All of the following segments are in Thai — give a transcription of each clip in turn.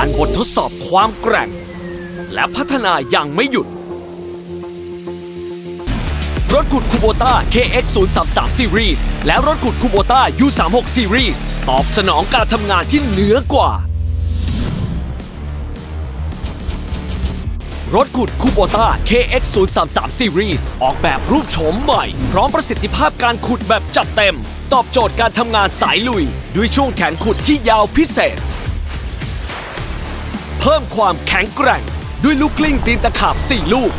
ผ่านบททดสอบความแกร่ง และพัฒนาอย่างไม่หยุด รถขุดคูโบต้า KX 0 3 3 Series และรถขุดคูโบต้า U 3 6 Series ตอบสนองการทำงานที่เหนือกว่า รถขุดคูโบต้า KX 0 3 3 Series ออกแบบรูปโฉมใหม่ พร้อมประสิทธิภาพการขุดแบบจัดเต็ม ตอบโจทย์การทำงานสายลุย ด้วยช่วงแขนขุดที่ยาวพิเศษ พิ่มความแข็งแกร่ง ด้วยลูกกลิ้งตีนตะขาบ 4 ลูก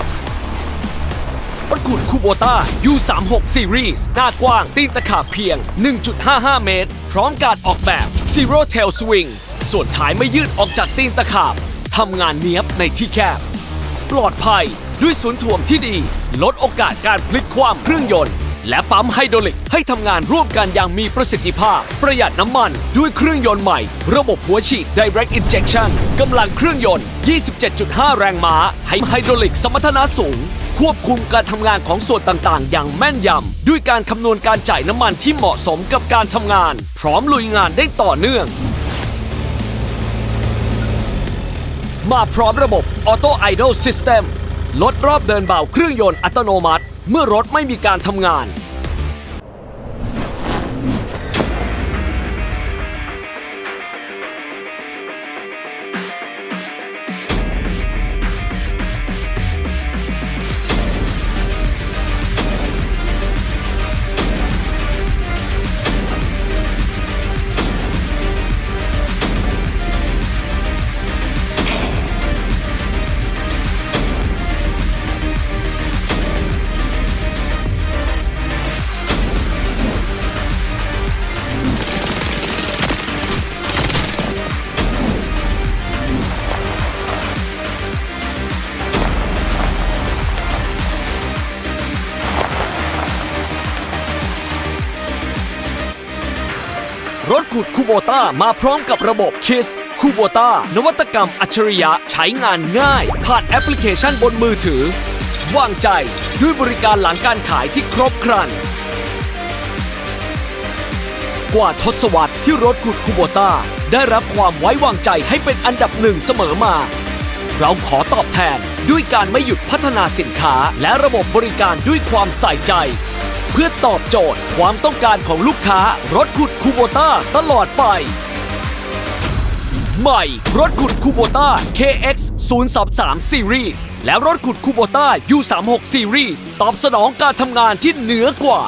รถขุดคูโบต้า U36 Series หน้ากว้างตีนตะขาบเพียง 1.55 เมตร พร้อมการออกแบบ Zero Tail Swing ส่วนท้ายไม่ยืดออกจากตีนตะขาบทำงานเนี้ยบในที่แคบ ปลอดภัยด้วยศูนย์ถ่วงที่ดี ลดโอกาสการพลิกคว่ำเครื่องยนต์ และปั๊มไฮดรอลิกให้ทำงานร่วมกันอย่างมีประสิทธิภาพ ประหยัดน้ำมันด้วยเครื่องยนต์ใหม่ ระบบหัวฉีด Direct Injection กำลังเครื่องยนต์ 27.5 แรงม้า ให้ไฮดรอลิกสมรรถนะสูง ควบคุมการทำงานของส่วนต่างๆ อย่างแม่นยำ ด้วยการคำนวณการจ่ายน้ำมันที่เหมาะสมกับการทำงาน พร้อมลุยงานได้ต่อเนื่องมาพร้อมระบบ Auto Idle System ลดรอบเดินเบาเครื่องยนต์อัตโนมัติ เมื่อรถไม่มีการทำงาน รถขุดคูโบต้ามาพร้อมกับระบบ KISS คูโบต้านวัตกรรมอัจฉริยะใช้งานง่าย ผ่านแอปพลิเคชันบนมือถือ วางใจด้วยบริการหลังการขายที่ครบครัน กว่าทศวรรษที่รถขุดคูโบต้าได้รับความไว้วางใจให้เป็นอันดับหนึ่งเสมอมา เราขอตอบแทนด้วยการไม่หยุดพัฒนาสินค้าและระบบบริการด้วยความใส่ใจ เพื่อตอบโจทย์ความต้องการของลูกค้ารถขุดคูโบต้าตลอดไป ใหม่ รถขุดคูโบต้า KX 033 Series และรถขุดคูโบต้า U36 Series ตอบสนองการทำงานที่เหนือกว่า